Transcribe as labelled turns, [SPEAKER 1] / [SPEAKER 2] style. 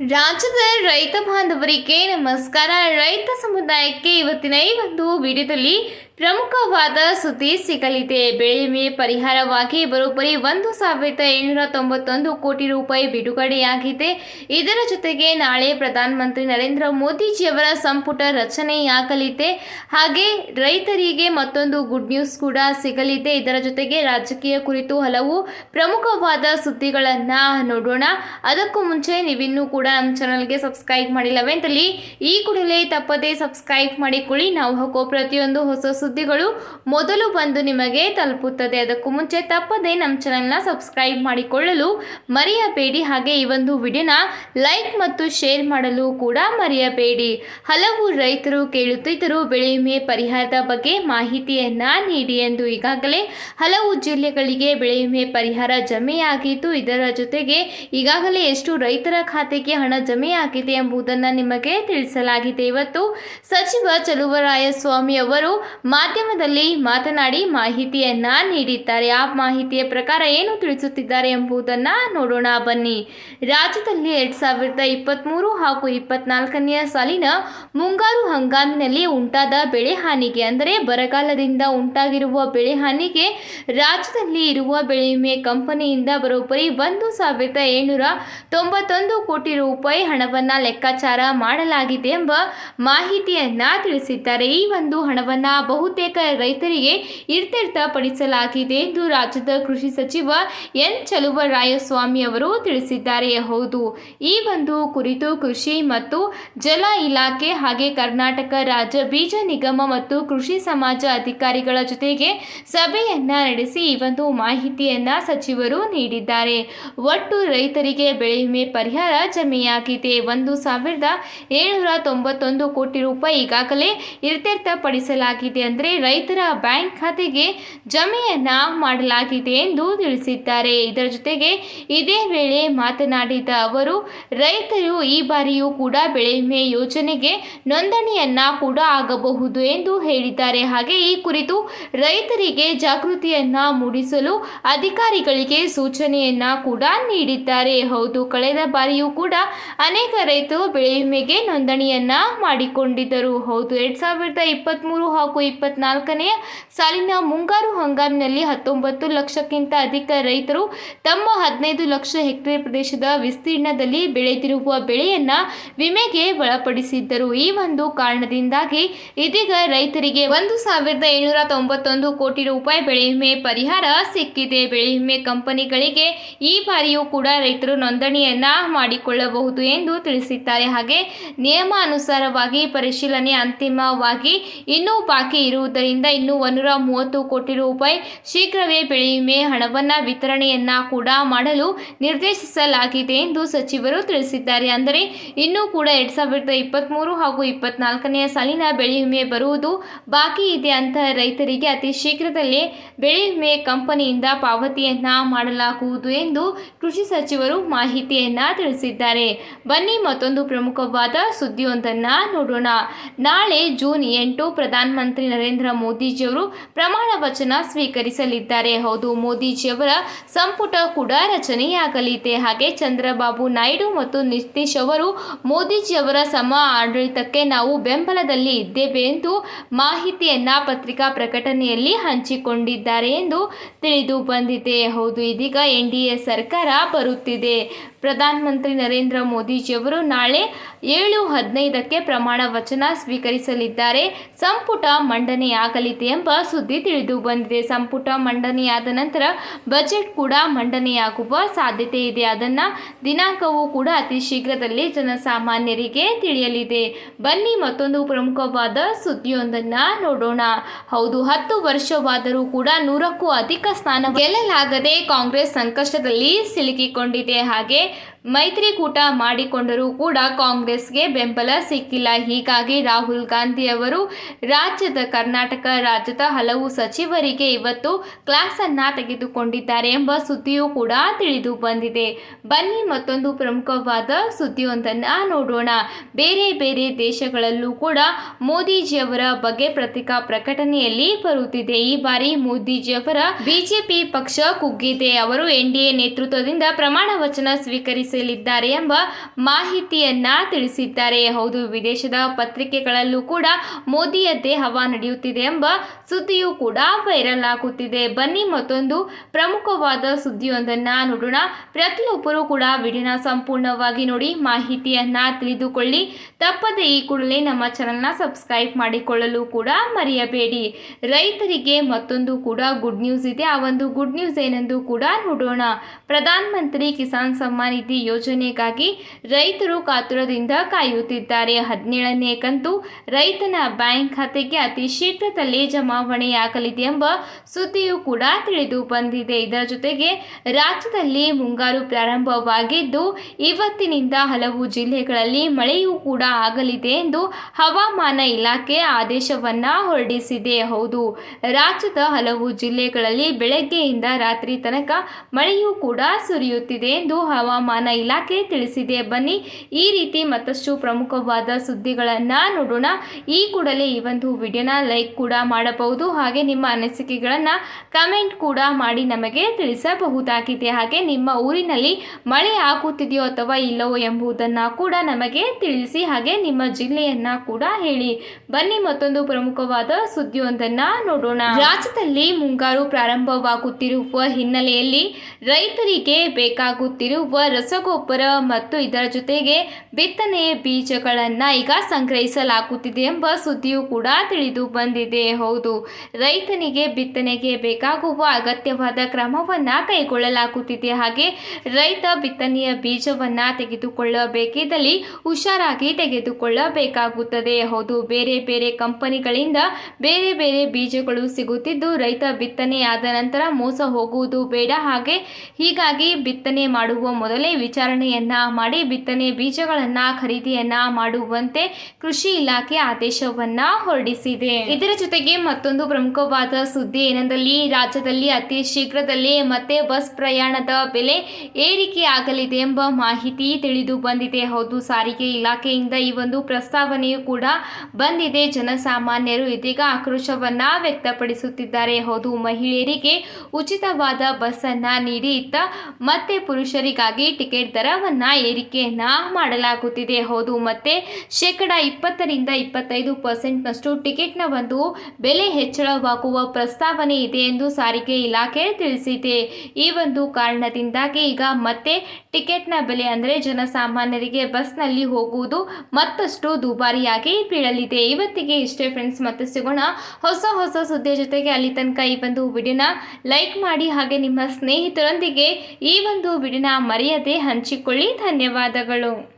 [SPEAKER 1] ರಾಜ್ಯದ ರೈತ ಬಾಂಧವರಿಗೆ ನಮಸ್ಕಾರ. ರೈತ ಸಮುದಾಯಕ್ಕೆ ಇವತ್ತಿನ ಈ ಒಂದು ವಿಡಿಯೋದಲ್ಲಿ ಪ್ರಮುಖವಾದ ಸುದ್ದಿ ಸಿಗಲಿದೆ. ಬೆಳೆ ವಿಮೆ ಪರಿಹಾರವಾಗಿ ಬರೋಬ್ಬರಿ ಒಂದು ಸಾವಿರದ ಏಳ್ನೂರ ತೊಂಬತ್ತೊಂದು ಕೋಟಿ ರೂಪಾಯಿ ಬಿಡುಗಡೆಯಾಗಿದೆ. ಇದರ ಜೊತೆಗೆ ನಾಳೆ ಪ್ರಧಾನಮಂತ್ರಿ ನರೇಂದ್ರ ಮೋದಿಜಿಯವರ ಸಂಪುಟ ರಚನೆಯಾಗಲಿದೆ. ಹಾಗೆ ರೈತರಿಗೆ ಮತ್ತೊಂದು ಗುಡ್ ನ್ಯೂಸ್ ಕೂಡ ಸಿಗಲಿದೆ. ಇದರ ಜೊತೆಗೆ ರಾಜಕೀಯ ಕುರಿತು ಹಲವು ಪ್ರಮುಖವಾದ ಸುದ್ದಿಗಳನ್ನು ನೋಡೋಣ. ಅದಕ್ಕೂ ಮುಂಚೆ ನೀವಿನ್ನೂ ಕೂಡ ನಮ್ಮ ಚಾನಲ್ಗೆ ಸಬ್ಸ್ಕ್ರೈಬ್ ಮಾಡಿಲ್ಲವೇ ಅಂತಲ್ಲಿ ಈ ಕೂಡಲೇ ತಪ್ಪದೇ ಸಬ್ಸ್ಕ್ರೈಬ್ ಮಾಡಿಕೊಳ್ಳಿ. ನಾವು ಹಾಕೋ ಪ್ರತಿಯೊಂದು ಹೊಸ ಸುದ್ದಿಗಳು ಮೊದಲು ಬಂದು ನಿಮಗೆ ತಲುಪುತ್ತದೆ. ಅದಕ್ಕೂ ಮುಂಚೆ ತಪ್ಪದೇ ನಮ್ಮ ಚಾನಲ್ನ ಸಬ್ಸ್ಕ್ರೈಬ್ ಮಾಡಿಕೊಳ್ಳಲು ಮರೆಯಬೇಡಿ. ಹಾಗೆ ಈ ಒಂದು ವಿಡಿಯೋನ ಲೈಕ್ ಮತ್ತು ಶೇರ್ ಮಾಡಲು ಕೂಡ ಮರೆಯಬೇಡಿ. ಹಲವು ರೈತರು ಕೇಳುತ್ತಿದ್ದರು, ಬೆಳೆ ವಿಮೆ ಪರಿಹಾರದ ಬಗ್ಗೆ ಮಾಹಿತಿಯನ್ನ ನೀಡಿ ಎಂದು. ಈಗಾಗಲೇ ಹಲವು ಜಿಲ್ಲೆಗಳಿಗೆ ಬೆಳೆ ವಿಮೆ ಪರಿಹಾರ ಜಮೆಯಾಗಿದ್ದು ಇದರ ಜೊತೆಗೆ ಈಗಾಗಲೇ ಎಷ್ಟು ರೈತರ ಖಾತೆಗೆ ಹಣ ಜಮೆಯಾಗಿದೆ ಎಂಬುದನ್ನು ನಿಮಗೆ ತಿಳಿಸಲಾಗಿದೆ. ಇವತ್ತು ಸಚಿವ ಚಲುವರಾಯಸ್ವಾಮಿ ಅವರು ಮಾಧ್ಯಮದಲ್ಲಿ ಮಾತನಾಡಿ ಮಾಹಿತಿಯನ್ನ ನೀಡಿದ್ದಾರೆ. ಆ ಮಾಹಿತಿಯ ಪ್ರಕಾರ ಏನು ತಿಳಿಸುತ್ತಿದ್ದಾರೆ ಎಂಬುದನ್ನ ನೋಡೋಣ. ಬನ್ನಿ. ರಾಜ್ಯದಲ್ಲಿ ಎರಡ್ ಸಾವಿರದ ಇಪ್ಪತ್ತ್ಮೂರು ಹಾಗೂ ಇಪ್ಪತ್ನಾಲ್ಕನೆಯ ಸಾಲಿನ ಮುಂಗಾರು ಹಂಗಾಮಿನಲ್ಲಿ ಉಂಟಾದ ಬೆಳೆ ಹಾನಿಗೆ, ಅಂದರೆ ಬರಗಾಲದಿಂದ ಉಂಟಾಗಿರುವ ಬೆಳೆ ಹಾನಿಗೆ ರಾಜ್ಯದಲ್ಲಿ ಇರುವ ಬೆಳೆ ವಿಮೆ ಕಂಪನಿಯಿಂದ ಬರೋಬ್ಬರಿ ಒಂದು ಸಾವಿರದ ಏಳ್ನೂರ ತೊಂಬತ್ತೊಂದು ಕೋಟಿ ರೂಪಾಯಿ ಹಣವನ್ನು ಲೆಕ್ಕಾಚಾರ ಮಾಡಲಾಗಿದೆ ಎಂಬ ಮಾಹಿತಿಯನ್ನ ತಿಳಿಸಿದ್ದಾರೆ. ಈ ಒಂದು ಹಣವನ್ನು ಬಹುತೇಕ ರೈತರಿಗೆ ಇತ್ಯರ್ಥಪಡಿಸಲಾಗಿದೆ ಎಂದು ರಾಜ್ಯದ ಕೃಷಿ ಸಚಿವ ಎನ್. ಚಲುವರಾಯಸ್ವಾಮಿ ಅವರು ತಿಳಿಸಿದ್ದಾರೆ. ಹೌದು, ಈ ಒಂದು ಕುರಿತು ಕೃಷಿ ಮತ್ತು ಜಲ ಇಲಾಖೆ ಹಾಗೆ ಕರ್ನಾಟಕ ರಾಜ್ಯ ಬೀಜ ನಿಗಮ ಮತ್ತು ಕೃಷಿ ಸಮಾಜ ಅಧಿಕಾರಿಗಳ ಜೊತೆಗೆ ಸಭೆಯನ್ನ ನಡೆಸಿ ಈ ಒಂದು ಮಾಹಿತಿಯನ್ನ ಸಚಿವರು ನೀಡಿದ್ದಾರೆ. ಒಟ್ಟು ರೈತರಿಗೆ ಬೆಳೆ ವಿಮೆ ಪರಿಹಾರ ಜಮೆಯಾಗಿದೆ ಒಂದು ಸಾವಿರದ ಏಳ್ನೂರ ತೊಂಬತ್ತೊಂದು ಕೋಟಿ ರೂಪಾಯಿ ಈಗಾಗಲೇ ಇತ್ಯರ್ಥಪಡಿಸಲಾಗಿದೆ ಅಂದರೆ ರೈತರ ಬ್ಯಾಂಕ್ ಖಾತೆಗೆ ಜಮೆಯನ್ನು ಮಾಡಲಾಗಿದೆ ಎಂದು ತಿಳಿಸಿದ್ದಾರೆ. ಇದರ ಜೊತೆಗೆ ಇದೇ ವೇಳೆ ಮಾತನಾಡಿದ ಅವರು, ರೈತರು ಈ ಬಾರಿಯೂ ಕೂಡ ಬೆಳೆ ವಿಮೆ ಯೋಜನೆಗೆ ನೋಂದಣಿಯನ್ನ ಕೂಡ ಆಗಬಹುದು ಎಂದು ಹೇಳಿದ್ದಾರೆ. ಹಾಗೆ ಈ ಕುರಿತು ರೈತರಿಗೆ ಜಾಗೃತಿಯನ್ನ ಮೂಡಿಸಲು ಅಧಿಕಾರಿಗಳಿಗೆ ಸೂಚನೆಯನ್ನ ಕೂಡ ನೀಡಿದ್ದಾರೆ. ಹೌದು, ಕಳೆದ ಬಾರಿಯೂ ಕೂಡ ಅನೇಕ ರೈತರು ಬೆಳೆ ವಿಮೆಗೆ ನೋಂದಣಿಯನ್ನ ಮಾಡಿಕೊಂಡಿದ್ದರು. ಹೌದು, ಎರಡ್ ಸಾವಿರದ ಇಪ್ಪತ್ತ್ಮೂರು ಹಾಗೂ ಇಪ್ಪತ್ನಾಲ್ಕನೆಯ ಸಾಲಿನ ಮುಂಗಾರು ಹಂಗಾಮಿನಲ್ಲಿ ಹತ್ತೊಂಬತ್ತು ಲಕ್ಷಕ್ಕಿಂತ ಅಧಿಕ ರೈತರು ತಮ್ಮ ಹದಿನೈದು ಲಕ್ಷ ಹೆಕ್ಟೇರ್ ಪ್ರದೇಶದ ವಿಸ್ತೀರ್ಣದಲ್ಲಿ ಬೆಳೆದಿರುವ ಬೆಳೆಯನ್ನ ವಿಮೆಗೆ ಒಳಪಡಿಸಿದ್ದರು. ಈ ಒಂದು ಕಾರಣದಿಂದಾಗಿ ಇದೀಗ ರೈತರಿಗೆ ಒಂದು ಸಾವಿರದ ಏಳ್ನೂರ ತೊಂಬತ್ತೊಂದು ಕೋಟಿ ರೂಪಾಯಿ ಬೆಳೆ ವಿಮೆ ಪರಿಹಾರ ಸಿಕ್ಕಿದೆ. ಬೆಳೆ ವಿಮೆ ಕಂಪನಿಗಳಿಗೆ ಈ ಬಾರಿಯೂ ಕೂಡ ರೈತರು ನೋಂದಣಿಯನ್ನ ಮಾಡಿಕೊಳ್ಳಬಹುದು. ಎಂದು ತಿಳಿಸಿದ್ದಾರೆ. ಹಾಗೆ ನಿಯಮ ಅನುಸಾರವಾಗಿ ಪರಿಶೀಲನೆ ಅಂತಿಮವಾಗಿ ಇನ್ನೂ ಬಾಕಿ ಇರುವುದರಿಂದ ಇನ್ನೂ ಒಂದೂರ ಮೂವತ್ತು ಕೋಟಿ ರೂಪಾಯಿ ಶೀಘ್ರವೇ ಬೆಳೆ ವಿಮೆ ಹಣವನ್ನು ವಿತರಣೆಯನ್ನ ಕೂಡ ಮಾಡಲು ನಿರ್ದೇಶಿಸಲಾಗಿದೆ ಎಂದು ಸಚಿವರು ತಿಳಿಸಿದ್ದಾರೆ. ಅಂದರೆ ಇನ್ನೂ ಕೂಡ ಎರಡ್ ಸಾವಿರದ ಇಪ್ಪತ್ತ್ಮೂರು ಹಾಗೂ ಇಪ್ಪತ್ನಾಲ್ಕನೆಯ ಸಾಲಿನ ಬೆಳೆ ವಿಮೆ ಬರುವುದು ಬಾಕಿ ಇದೆ ಅಂತ ರೈತರಿಗೆ ಅತಿ ಶೀಘ್ರದಲ್ಲೇ ಬೆಳೆ ವಿಮೆ ಕಂಪನಿಯಿಂದ ಪಾವತಿಯನ್ನ ಮಾಡಲಾಗುವುದು ಎಂದು ಕೃಷಿ ಸಚಿವರು ಮಾಹಿತಿಯನ್ನ ತಿಳಿಸಿದ್ದಾರೆ. ಬನ್ನಿ ಮತ್ತೊಂದು ಪ್ರಮುಖವಾದ ಸುದ್ದಿಯೊಂದನ್ನು ನೋಡೋಣ. ನಾಳೆ ಜೂನ್ ಎಂಟು ಪ್ರಧಾನಮಂತ್ರಿ ನರೇಂದ್ರ ಮೋದಿಜಿಯವರು ಪ್ರಮಾಣ ವಚನ ಸ್ವೀಕರಿಸಲಿದ್ದಾರೆ. ಹೌದು, ಮೋದಿಜಿಯವರ ಸಂಪುಟ ಕೂಡ ರಚನೆಯಾಗಲಿದೆ. ಹಾಗೆ ಚಂದ್ರಬಾಬು ನಾಯ್ಡು ಮತ್ತು ನಿತೀಶ್ ಅವರು ಮೋದಿಜಿಯವರ ಸಮ ಆಡಳಿತಕ್ಕೆ ನಾವು ಬೆಂಬಲದಲ್ಲಿ ಇದ್ದೇವೆ ಎಂದು ಮಾಹಿತಿಯನ್ನ ಪತ್ರಿಕಾ ಪ್ರಕಟಣೆಯಲ್ಲಿ ಹಂಚಿಕೊಂಡಿದ್ದಾರೆ ಎಂದು ತಿಳಿದು ಬಂದಿದೆ. ಹೌದು, ಇದೀಗ ಎನ್ ಡಿ ಎ ಸರ್ಕಾರ ಬರುತ್ತಿದೆ. ಪ್ರಧಾನಮಂತ್ರಿ ನರೇಂದ್ರ ಮೋದಿಜಿಯವರು ನಾಳೆ ಏಳು ಹದಿನೈದಕ್ಕೆ ಪ್ರಮಾಣ ವಚನ ಸ್ವೀಕರಿಸಲಿದ್ದಾರೆ. ಸಂಪುಟ ಮಂಡನೆಯಾಗಲಿದೆ ಎಂಬ ಸುದ್ದಿ ತಿಳಿದು ಬಂದಿದೆ. ಸಂಪುಟ ಮಂಡನೆಯಾದ ನಂತರ ಬಜೆಟ್ ಕೂಡ ಮಂಡನೆಯಾಗುವ ಸಾಧ್ಯತೆ ಇದೆ. ಅದನ್ನ ದಿನಾಂಕವೂ ಕೂಡ ಅತಿ ಶೀಘ್ರದಲ್ಲಿ ಜನಸಾಮಾನ್ಯರಿಗೆ ತಿಳಿಯಲಿದೆ. ಬನ್ನಿ ಮತ್ತೊಂದು ಪ್ರಮುಖವಾದ ಸುದ್ದಿಯೊಂದನ್ನ ನೋಡೋಣ. ಹೌದು, ಹತ್ತು ವರ್ಷವಾದರೂ ಕೂಡ ನೂರಕ್ಕೂ ಅಧಿಕ ಸ್ಥಾನ ಗೆಲ್ಲಲಾಗದೆ ಕಾಂಗ್ರೆಸ್ ಸಂಕಷ್ಟದಲ್ಲಿ ಸಿಲುಕಿಕೊಂಡಿದೆ. ಹಾಗೆ ಮೈತ್ರಿಕೂಟ ಮಾಡಿಕೊಂಡರೂ ಕೂಡ ಕಾಂಗ್ರೆಸ್ಗೆ ಬೆಂಬಲ ಸಿಕ್ಕಿಲ್ಲ. ಹೀಗಾಗಿ ರಾಹುಲ್ ಗಾಂಧಿ ಅವರು ರಾಜ್ಯದ ಕರ್ನಾಟಕ ರಾಜ್ಯದ ಹಲವು ಸಚಿವರಿಗೆ ಇವತ್ತು ಕ್ಲಾಸ್ ಅನ್ನ ತೆಗೆದುಕೊಂಡಿದ್ದಾರೆ ಎಂಬ ಸುದ್ದಿಯೂ ಕೂಡ ತಿಳಿದು ಬಂದಿದೆ. ಬನ್ನಿ ಮತ್ತೊಂದು ಪ್ರಮುಖವಾದ ಸುದ್ದಿಯೊಂದನ್ನು ನೋಡೋಣ. ಬೇರೆ ಬೇರೆ ದೇಶಗಳಲ್ಲೂ ಕೂಡ ಮೋದಿಜಿಯವರ ಬಗ್ಗೆ ಪ್ರತಿಕಾ ಪ್ರಕಟಣೆಯಲ್ಲಿ ಬರುತ್ತಿದೆ. ಈ ಬಾರಿ ಮೋದಿಜಿಯವರ ಬಿಜೆಪಿ ಪಕ್ಷ ಕುಗ್ಗಿದೆ. ಅವರು ಎನ್ಡಿಎ ನೇತೃತ್ವದಿಂದ ಪ್ರಮಾಣ ವಚನ ಸ್ವೀಕರಿಸ ನಡೆಸಲಿದ್ದಾರೆ ಎಂಬ ಮಾಹಿತಿಯನ್ನ ತಿಳಿಸಿದ್ದಾರೆ. ಹೌದು, ವಿದೇಶದ ಪತ್ರಿಕೆಗಳಲ್ಲೂ ಕೂಡ ಮೋದಿಯದ್ದೇ ಹವಾ ನಡೆಯುತ್ತಿದೆ ಎಂಬ ಸುದ್ದಿಯೂ ಕೂಡ ವೈರಲ್ ಆಗುತ್ತಿದೆ. ಬನ್ನಿ ಮತ್ತೊಂದು ಪ್ರಮುಖವಾದ ಸುದ್ದಿಯೊಂದನ್ನ ನೋಡೋಣ. ಪ್ರತಿಯೊಬ್ಬರೂ ಕೂಡ ವಿಡಿಯೋನ ಸಂಪೂರ್ಣವಾಗಿ ನೋಡಿ, ಮಾಹಿತಿಯನ್ನ ತಿಳಿದುಕೊಳ್ಳಿ. ತಪ್ಪದೆ ಈ ಕೂಡಲೇ ನಮ್ಮ ಚಾನಲ್ನ ಸಬ್ಸ್ಕ್ರೈಬ್ ಮಾಡಿಕೊಳ್ಳಲು ಕೂಡ ಮರೆಯಬೇಡಿ. ರೈತರಿಗೆ ಮತ್ತೊಂದು ಕೂಡ ಗುಡ್ ನ್ಯೂಸ್ ಇದೆ. ಆ ಒಂದು ಗುಡ್ ನ್ಯೂಸ್ ಏನೆಂದು ಕೂಡ ನೋಡೋಣ. ಪ್ರಧಾನಮಂತ್ರಿ ಕಿಸಾನ್ ಸಮ್ಮಾನ್ ನಿಧಿ ಯೋಜನೆಗಾಗಿ ರೈತರು ಕಾತುರದಿಂದ ಕಾಯುತ್ತಿದ್ದಾರೆ. ಹದಿನೇಳನೇ ಕಂತು ರೈತನ ಬ್ಯಾಂಕ್ ಖಾತೆಗೆ ಅತಿ ಶೀಘ್ರದಲ್ಲೇ ಜಮಾವಣೆಯಾಗಲಿದೆ ಎಂಬ ಸುದ್ದಿಯೂ ಕೂಡ ತಿಳಿದು ಬಂದಿದೆ. ಇದರ ಜೊತೆಗೆ ರಾಜ್ಯದಲ್ಲಿ ಮುಂಗಾರು ಪ್ರಾರಂಭವಾಗಿದ್ದು, ಇವತ್ತಿನಿಂದ ಹಲವು ಜಿಲ್ಲೆಗಳಲ್ಲಿ ಮಳೆಯೂ ಕೂಡ ಆಗಲಿದೆ ಎಂದು ಹವಾಮಾನ ಇಲಾಖೆ ಆದೇಶವನ್ನ ಹೊರಡಿಸಿದೆ. ಹೌದು, ರಾಜ್ಯದ ಹಲವು ಜಿಲ್ಲೆಗಳಲ್ಲಿ ಬೆಳಗ್ಗೆಯಿಂದ ರಾತ್ರಿ ತನಕ ಮಳೆಯೂ ಕೂಡ ಸುರಿಯುತ್ತಿದೆ ಎಂದು ಹವಾಮಾನ ಇಲಾಖೆ ತಿಳಿಸಿದೆ. ಬನ್ನಿ, ಈ ರೀತಿ ಮತ್ತಷ್ಟು ಪ್ರಮುಖವಾದ ಸುದ್ದಿಗಳನ್ನು ನೋಡೋಣ. ಈ ಕೂಡಲೇ ಈ ಒಂದು ವಿಡಿಯೋನ ಲೈಕ್ ಕೂಡ ಮಾಡಬಹುದು. ಹಾಗೆ ನಿಮ್ಮ ಅನಿಸಿಕೆಗಳನ್ನು ಕಮೆಂಟ್ ಕೂಡ ಮಾಡಿ ನಮಗೆ ತಿಳಿಸಬಹುದಾಗಿದೆ. ಹಾಗೆ ನಿಮ್ಮ ಊರಿನಲ್ಲಿ ಮಳೆ ಆಗುತ್ತಿದೆಯೋ ಅಥವಾ ಇಲ್ಲವೋ ಎಂಬುದನ್ನು ಕೂಡ ನಮಗೆ ತಿಳಿಸಿ, ಹಾಗೆ ನಿಮ್ಮ ಜಿಲ್ಲೆಯನ್ನ ಕೂಡ ಹೇಳಿ. ಬನ್ನಿ, ಮತ್ತೊಂದು ಪ್ರಮುಖವಾದ ಸುದ್ದಿಯೊಂದನ್ನ ನೋಡೋಣ. ರಾಜ್ಯದಲ್ಲಿ ಮುಂಗಾರು ಪ್ರಾರಂಭವಾಗುತ್ತಿರುವ ಹಿನ್ನೆಲೆಯಲ್ಲಿ ರೈತರಿಗೆ ಬೇಕಾಗುತ್ತಿರುವ ರಸಗೊಬ್ಬರ ಮತ್ತು ಇದರ ಜೊತೆಗೆ ಬಿತ್ತನೆ ಬೀಜಗಳನ್ನು ಈಗ ಸಂಗ್ರಹಿಸಲಾಗುತ್ತಿದೆ ಎಂಬ ಸುದ್ದಿಯೂ ಕೂಡ ತಿಳಿದು ಬಂದಿದೆ. ಹೌದು, ರೈತನಿಗೆ ಬಿತ್ತನೆಗೆ ಬೇಕಾಗುವ ಅಗತ್ಯವಾದ ಕ್ರಮವನ್ನ ಕೈಗೊಳ್ಳಲಾಗುತ್ತಿದೆ. ಹಾಗೆ ರೈತ ಬಿತ್ತನೆಯ ಬೀಜವನ್ನ ತೆಗೆದುಕೊಳ್ಳಬೇಕಿದ್ದಲ್ಲಿ ಹುಷಾರಾಗಿ ತೆಗೆದುಕೊಳ್ಳಬೇಕಾಗುತ್ತದೆ. ಹೌದು, ಬೇರೆ ಬೇರೆ ಕಂಪನಿಗಳಿಂದ ಬೇರೆ ಬೇರೆ ಬೀಜಗಳು ಸಿಗುತ್ತಿದ್ದು ರೈತ ಬಿತ್ತನೆ ಆದ ನಂತರ ಮೋಸ ಹೋಗುವುದು ಬೇಡ. ಹಾಗೆ ಹೀಗಾಗಿ ಬಿತ್ತನೆ ಮಾಡುವ ಮೊದಲೇ ವಿಚಾರಣೆಯನ್ನ ಮಾಡಿ ಬಿತ್ತನೆ ಬೀಜಗಳನ್ನ ಖರೀದಿಯನ್ನ ಮಾಡುವಂತೆ ಕೃಷಿ ಇಲಾಖೆ ಆದೇಶವನ್ನ ಹೊರಡಿಸಿದೆ. ಇದರ ಜೊತೆಗೆ ಮತ್ತೊಂದು ಪ್ರಮುಖವಾದ ಸುದ್ದಿ ಏನೆಂದಲ್ಲಿ, ರಾಜ್ಯದಲ್ಲಿ ಅತಿ ಶೀಘ್ರದಲ್ಲೇ ಮತ್ತೆ ಬಸ್ ಪ್ರಯಾಣದ ಬೆಲೆ ಏರಿಕೆಯಾಗಲಿದೆ ಎಂಬ ಮಾಹಿತಿ ತಿಳಿದು ಬಂದಿದೆ. ಹೌದು, ಸಾರಿಗೆ ಇಲಾಖೆಯಿಂದ ಈ ಒಂದು ಪ್ರಸ್ತಾವನೆಯು ಕೂಡ ಬಂದಿದೆ. ಜನಸಾಮಾನ್ಯರು ಇದೀಗ ಆಕ್ರೋಶವನ್ನ ವ್ಯಕ್ತಪಡಿಸುತ್ತಿದ್ದಾರೆ. ಹೌದು, ಮಹಿಳೆಯರಿಗೆ ಉಚಿತವಾದ ಬಸ್ ಅನ್ನ ನೀಡಿ ಇತ್ತ ಮತ್ತೆ ಪುರುಷರಿಗಾಗಿ ಟಿಕೆಟ್ ದರವನ್ನ ಏರಿಕೆಯನ್ನ ಮಾಡಲಾಗುತ್ತಿದೆ. ಹೌದು, ಮತ್ತೆ ಶೇಕಡ ಇಪ್ಪತ್ತರಿಂದ ಇಪ್ಪತ್ತೈದು ಪರ್ಸೆಂಟ್ನಷ್ಟು ಟಿಕೆಟ್ನ ಒಂದು ಬೆಲೆ ಹೆಚ್ಚಳವಾಗುವ ಪ್ರಸ್ತಾವನೆ ಇದೆ ಎಂದು ಸಾರಿಗೆ ಇಲಾಖೆ ತಿಳಿಸಿದೆ. ಈ ಒಂದು ಕಾರಣದಿಂದಾಗಿ ಈಗ ಮತ್ತೆ ಟಿಕೆಟ್ನ ಬೆಲೆ ಅಂದರೆ ಜನಸಾಮಾನ್ಯರಿಗೆ ಬಸ್ನಲ್ಲಿ ಹೋಗುವುದು ಮತ್ತಷ್ಟು ದುಬಾರಿಯಾಗಿ ಬೀಳಲಿದೆ. ಇವತ್ತಿಗೆ ಇಷ್ಟೇ ಫ್ರೆಂಡ್ಸ್ ಮತ್ತೆ ಸಿಗೋಣ ಹೊಸ ಹೊಸ ಸುದ್ದಿಯ ಜೊತೆಗೆ ಅಲ್ಲಿ ತನಕ ಈ ಒಂದು ವಿಡಿಯೋನ ಲೈಕ್ ಮಾಡಿ ಹಾಗೆ ನಿಮ್ಮ ಸ್ನೇಹಿತರೊಂದಿಗೆ ಈ ಒಂದು ವಿಡಿಯೋನ ಮರೆಯದೆ ಹಂಚಿಕೊಳ್ಳಿ. ಧನ್ಯವಾದಗಳು.